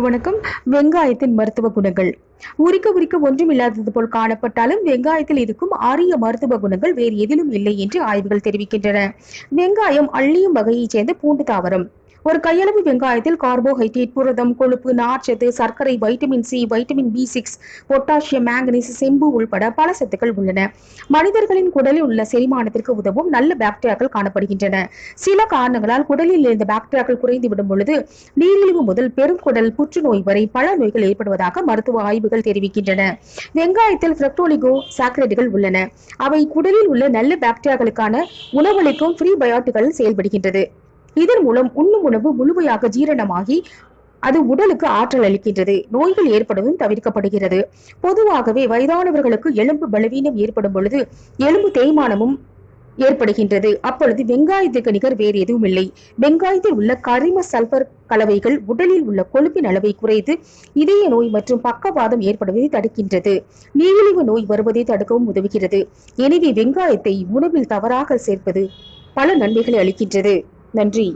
வணக்கம். வெங்காயத்தின் மருத்துவ குணங்கள். உரிக்க உரிக்க ஒன்றும் இல்லாதது போல் காணப்பட்டாலும் வெங்காயத்தில் இருக்கும் அரிய மருத்துவ குணங்கள் வேறு எதிலும் இல்லை என்று ஆய்வுகள் தெரிவிக்கின்றன. வெங்காயம் அள்ளியும் வகையைச் சேர்ந்த பூண்டு தாவரம். ஒரு கையளவு வெங்காயத்தில் கார்போஹைட்ரேட் புரதம் கொழுப்பு நார்ச்சத்து சர்க்கரை vitamin C vitamin B six potassium manganese செம்பு உள்பட பல சத்துக்கள் உள்ளன. மனிதர்களின் குடலில் உள்ள செரிமானத்திற்கு உதவும் நல்ல பாக்டீரியாக்கள் காணப்படுகின்றன. சில காரணங்களால் குடலில் இருந்த பாக்டீரியாக்கள் குறைந்து விடும் பொழுது நீரிழிவு முதல் பெருங்குடல் புற்றுநோய் வரை பல நோய்கள் ஏற்படுவதாக மருத்துவ ஆய்வு ஆய்வுகள் தெரிவிக்கின்றன. வெங்காயத்தில் ஃப்ரக்டோலிகோ சாக்கரைடுகள் உள்ளன. அவை குடலில் உள்ள நல்ல பாக்டீரியாக்களுக்கான உணவளிக்கும் ஃப்ரீபயோட்டிகள் செயல்படுகின்றது. இதன் மூலம் உண்ணும் உணவு முழுமையாக ஜீரணமாகி அது உடலுக்கு ஆற்றல் அளிக்கின்றது. நோய்கள் ஏற்படுவதும் தவிர்க்கப்படுகிறது. பொதுவாகவே வயதானவர்களுக்கு எலும்பு பலவீனம் ஏற்படும் பொழுது எலும்பு தேய்மானமும் ஏற்படுகின்றது. அப்பொழுது வெங்காயத்துக்கு நிகர் வேறு எதுவும் இல்லை வெங்காயத்தில் உள்ள கரிம சல்பர் கலவைகள் உடலில் உள்ள கொழுப்பின் அளவை குறைத்து இதய நோய் மற்றும் பக்கவாதம் ஏற்படுவதை தடுக்கின்றது. நீரிழிவு நோய் வருவதை தடுக்கவும் உதவுகிறது. எனவே வெங்காயத்தை உணவில் தவறாக சேர்ப்பது பல நன்மைகளை அளிக்கின்றது. நன்றி.